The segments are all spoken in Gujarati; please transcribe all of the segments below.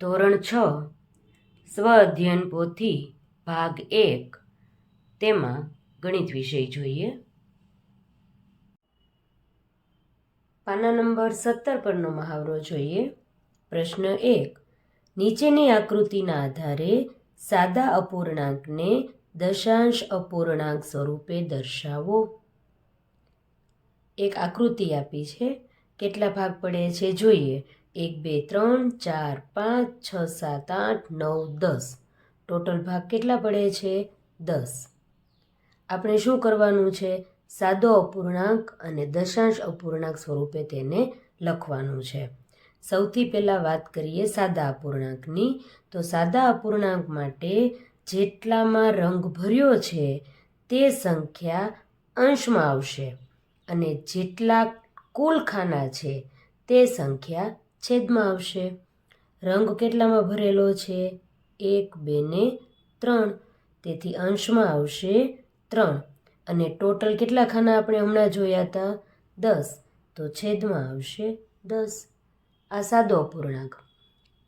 ધોરણ છ, સ્વ અધ્યયન પોથી ભાગ એક, તેમાં ગણિત વિષય જોઈએ. પાના નંબર સત્તર પરનો મહાવરો જોઈએ. પ્રશ્ન એક, નીચેની આકૃતિના આધારે સાદા અપૂર્ણાંકને દશાંશ અપૂર્ણાંક સ્વરૂપે દર્શાવો. એક આકૃતિ આપી છે. કેટલા ભાગ પડે છે જોઈએ. એક, બે, ત્રણ, ચાર, પાંચ, છ, સાત, આઠ, નવ, દસ. ટોટલ ભાગ કેટલા પડે છે? દસ. આપણે શું કરવાનું છે? સાદો અપૂર્ણાંક અને દશાંશ અપૂર્ણાંક સ્વરૂપે તેને લખવાનું છે. સૌથી પહેલાં વાત કરીએ સાદા અપૂર્ણાંકની. તો સાદા અપૂર્ણાંક માટે જેટલામાં રંગ ભર્યો છે, તે સંખ્યા અંશમાં આવશે. અને જેટલા કુલ ખાના છે, તે સંખ્યા છેદમાં આવશે. રંગ કેટલામાં ભરેલો છે? એક, બે ને ત્રણ. તેથી અંશમાં આવશે ત્રણ. અને ટોટલ કેટલા ખાના આપણે હમણાં જોયા હતા? દસ. તો છેદમાં આવશે દસ. આ સાદો અપૂર્ણાંક.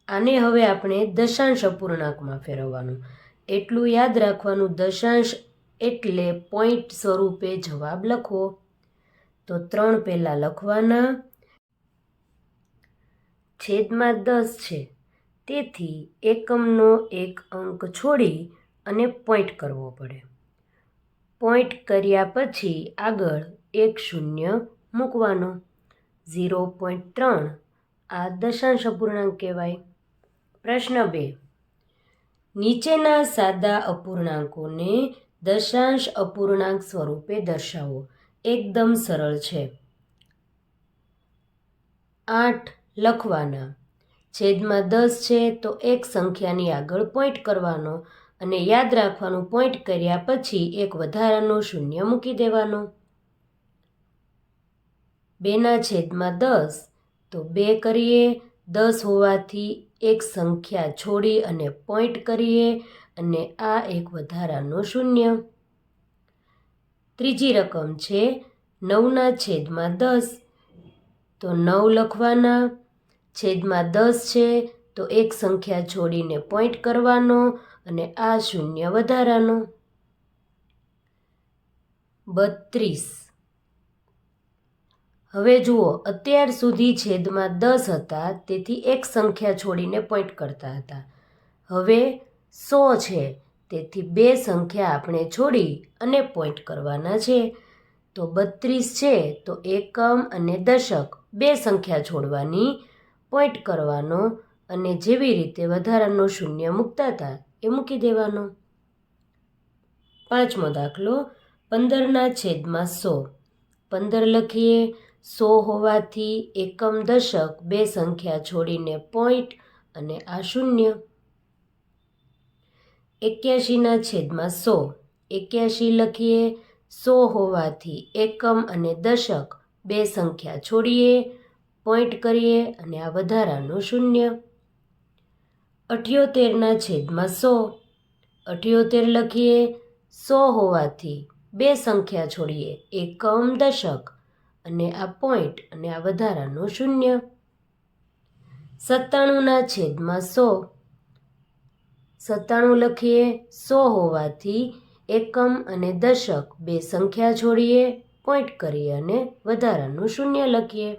આને હવે આપણે દશાંશ અપૂર્ણાંકમાં ફેરવવાનું. એટલું યાદ રાખવાનું દશાંશ એટલે પોઈન્ટ સ્વરૂપે જવાબ લખવો તો ત્રણ પહેલાં લખવાના છેદમાં દસ છે. તેથી એકમનો એક અંક છોડી અને પોઈન્ટ કરવો પડે. પોઈન્ટ કર્યા પછી આગળ એક શૂન્ય મૂકવાનો. ઝીરો પોઈન્ટ ત્રણ આ દશાંશ અપૂર્ણાંક કહેવાય. પ્રશ્ન બે. નીચેના સાદા અપૂર્ણાંકોને દશાંશ અપૂર્ણાંક સ્વરૂપે દર્શાવો. એકદમ સરળ છે. આઠ. લખવાના. છેદમાં દસ છે તો એક સંખ્યાની આગળ પોઈન્ટ કરવાનો અને યાદ રાખવાનું પોઈન્ટ કર્યા પછી એક વધારાનો શૂન્ય મૂકી દેવાનો. બેના છેદમાં દસ તો બે કરીએ, દસ હોવાથી એક સંખ્યા છોડી અને પોઈન્ટ કરીએ અને આ એક વધારાનો શૂન્ય. ત્રીજી રકમ છે નવના છેદમાં દસ તો નવ લખવાના છેદમાં દસ છે, તો એક સંખ્યા છોડીને પોઈન્ટ કરવાનો અને આ શૂન્ય વધારાનો. બત્રીસ. હવે જુઓ, અત્યાર સુધી છેદમાં દસ હતા, તેથી એક સંખ્યા છોડીને પોઈન્ટ કરતા હતા. હવે સો છે, તેથી બે સંખ્યા આપણે છોડી અને પોઈન્ટ કરવાના છે. તો બત્રીસ છે, તો એકમ અને દશક, બે સંખ્યા છોડવાની પોઈન્ટ કરવાનો અને જેવી રીતે વધારાનો શૂન્ય મૂકતા હતા એ મૂકી દેવાનો. પાંચમો દાખલો, પંદરના છેદમાં સો. પંદર લખીએ, સો હોવાથી એકમ દશક બે સંખ્યા છોડીને પોઈન્ટ અને આ શૂન્ય. એક્યાશીના છેદમાં સો. એક્યાશી લખીએ, સો હોવાથી એકમ અને દશક બે સંખ્યા છોડીએ પોઈન્ટ કરીએ અને આ વધારાનું શૂન્ય. અઠ્યોતેરના છેદમાં સો. અઠ્યોતેર લખીએ, સો હોવાથી બે સંખ્યા છોડીએ, એકમ દશક. અને આ પોઈન્ટ અને આ વધારાનું શૂન્ય. સત્તાણુંના છેદમાં સો. સત્તાણું લખીએ, સો હોવાથી એકમ અને દશક બે સંખ્યા છોડીએ, પોઈન્ટ કરીએ અને વધારાનું શૂન્ય લખીએ.